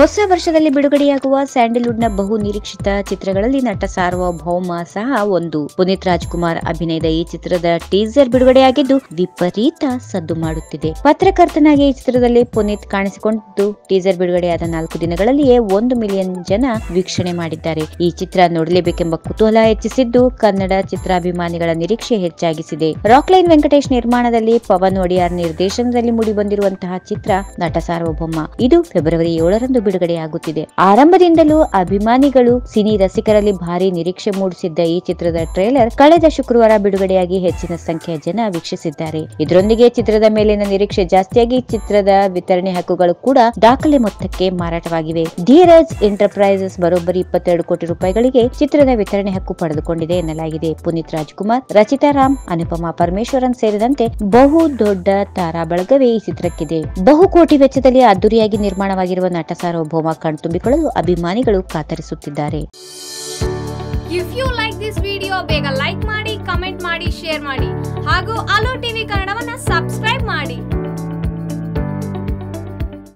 ಹೊಸ ವರ್ಷದಲ್ಲಿ ಬಿಡುಗಡೆಯಾಗುವ ಸ್ಯಾಂಡಲ್ವುಡ್ನ ಬಹು ನಿರೀಕ್ಷಿತ ಚಿತ್ರಗಳಲ್ಲಿ ನಟ ಸಾರ್ವಭೌಮ ಸಹ ಒಂದು. ಪುನೀತ್ ರಾಜ್ಕುಮಾರ್ ಅಭಿನಯದ ಈ ಚಿತ್ರದ ಟೀಸರ್ ಬಿಡುಗಡೆಯಾಗಿದ್ದು ವಿಪರೀತ ಸದ್ದು ಮಾಡುತ್ತಿದೆ. ಪತ್ರಕರ್ತನಾಗಿ ಈ ಚಿತ್ರದಲ್ಲಿ ಪುನೀತ್ ಕಾಣಿಸಿಕೊಂಡಿದ್ದು, ಟೀಸರ್ ಬಿಡುಗಡೆಯಾದ ನಾಲ್ಕು ದಿನಗಳಲ್ಲಿಯೇ ಒಂದು ಮಿಲಿಯನ್ ಜನ ವೀಕ್ಷಣೆ ಮಾಡಿದ್ದಾರೆ. ಈ ಚಿತ್ರ ನೋಡಲೇಬೇಕೆಂಬ ಕುತೂಹಲ ಹೆಚ್ಚಿಸಿದ್ದು, ಕನ್ನಡ ಚಿತ್ರಾಭಿಮಾನಿಗಳ ನಿರೀಕ್ಷೆ ಹೆಚ್ಚಾಗಿಸಿದೆ. ರಾಕ್ಲೈನ್ ವೆಂಕಟೇಶ್ ನಿರ್ಮಾಣದಲ್ಲಿ ಪವನ್ ಒಡಿಯಾರ್ ನಿರ್ದೇಶನದಲ್ಲಿ ಮೂಡಿಬಂದಿರುವಂತಹ ಚಿತ್ರ ನಟ ಸಾರ್ವಭೌಮ. ಇದು ಫೆಬ್ರವರಿ ಏಳರಂದು ಬಿಡುಗಡೆಯಾಗುತ್ತಿದೆ. ಆರಂಭದಿಂದಲೂ ಅಭಿಮಾನಿಗಳು, ಸಿನಿ ರಸಿಕರಲ್ಲಿ ಭಾರಿ ನಿರೀಕ್ಷೆ ಮೂಡಿಸಿದ್ದ ಈ ಚಿತ್ರದ ಟ್ರೇಲರ್ ಕಳೆದ ಶುಕ್ರವಾರ ಬಿಡುಗಡೆಯಾಗಿ ಹೆಚ್ಚಿನ ಸಂಖ್ಯೆಯ ಜನ ವೀಕ್ಷಿಸಿದ್ದಾರೆ. ಇದರೊಂದಿಗೆ ಚಿತ್ರದ ಮೇಲಿನ ನಿರೀಕ್ಷೆ ಜಾಸ್ತಿಯಾಗಿ ಚಿತ್ರದ ವಿತರಣೆ ಹಕ್ಕುಗಳು ಕೂಡ ದಾಖಲೆ ಮೊತ್ತಕ್ಕೆ ಮಾರಾಟವಾಗಿವೆ. ಧೀರಜ್ ಎಂಟರ್ಪ್ರೈಸಸ್ ಬರೋಬ್ಬರಿ ಇಪ್ಪತ್ತೆರಡು ಕೋಟಿ ರೂಪಾಯಿಗಳಿಗೆ ಚಿತ್ರದ ವಿತರಣೆ ಹಕ್ಕು ಪಡೆದುಕೊಂಡಿದೆ ಎನ್ನಲಾಗಿದೆ. ಪುನೀತ್ ರಾಜ್ಕುಮಾರ್, ರಚಿತಾ ರಾಮ್, ಅನುಪಮಾ ಪರಮೇಶ್ವರನ್ ಸೇರಿದಂತೆ ಬಹು ದೊಡ್ಡ ತಾರಾ ಬಳಗವೇ ಈ ಚಿತ್ರಕ್ಕಿದೆ. ಬಹು ಕೋಟಿ ವೆಚ್ಚದಲ್ಲಿ ಅದ್ದೂರಿಯಾಗಿ ನಿರ್ಮಾಣವಾಗಿರುವ ನಟ ಸಾರ್ವಭೌಮ ಕಣ್ತುಂಬಿಕೊಳ್ಳಲು ಅಭಿಮಾನಿಗಳು ಕಾತರಿಸುತ್ತಿದ್ದಾರೆ. If you like this video ಬೇಗ ಲೈಕ್ ಮಾಡಿ ಕಮೆಂಟ್ ಮಾಡಿ ಶೇರ್ ಮಾಡಿ. ಹಾಗೂ ಅಲೋ ಟಿವಿ ಕನ್ನಡವನ್ನ ಸಬ್ಸ್ಕ್ರೈಬ್ ಮಾಡಿ.